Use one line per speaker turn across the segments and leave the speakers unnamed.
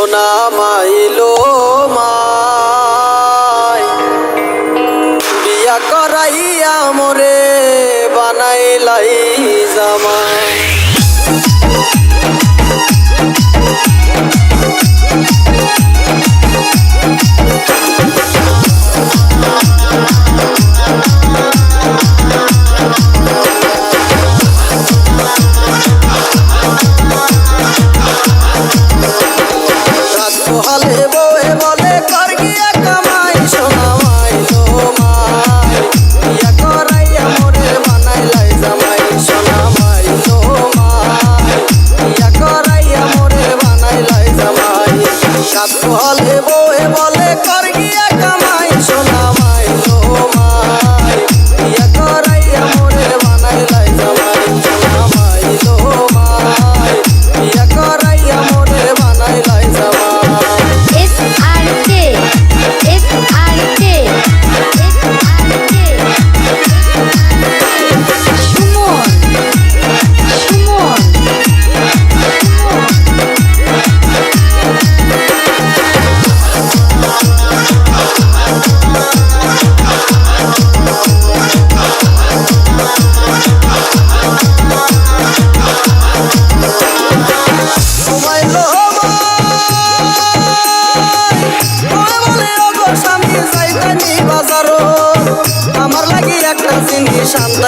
সোনা মাইলো বিয়া করাইয়া মোরে বানাইলাই জামাই।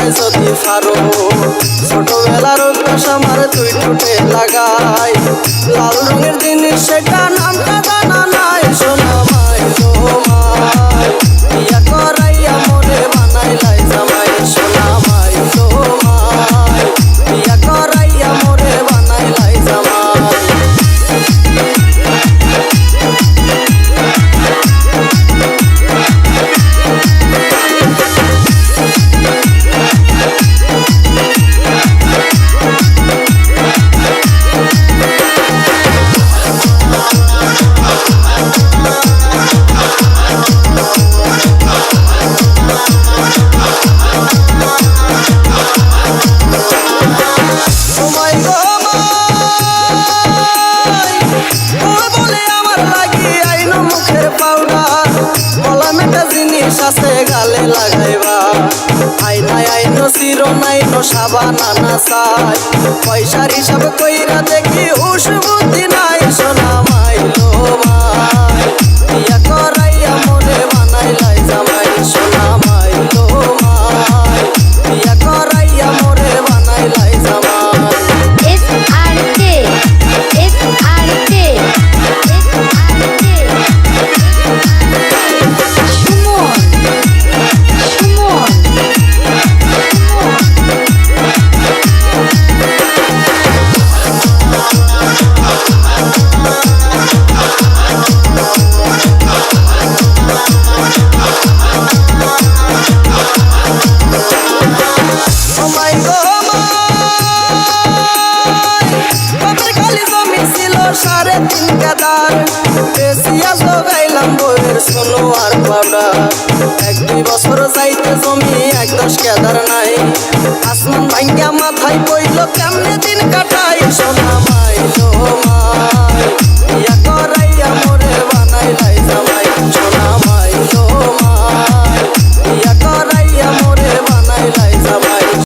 যায় যদি সারো ছোটবেলার অভ্যাস আমার তুই ঠোঁটে লাগাই। লাল রঙের জিনিস, সেটা নামটা জানা নাই, সোনা মায় সোমায় সাথে গালে লাগাইবা। আই নাই আই নো সিরো নাই নো সাবা নানা সাই পয়সার হিসাব কইরা দেখি হুশ বুদ্ধি নাই শোনা। জমি এক দশ কেদার নাই। আসমান ভাঙ্গা মাথায় পইল কেমনে দিন কাটাই সোনা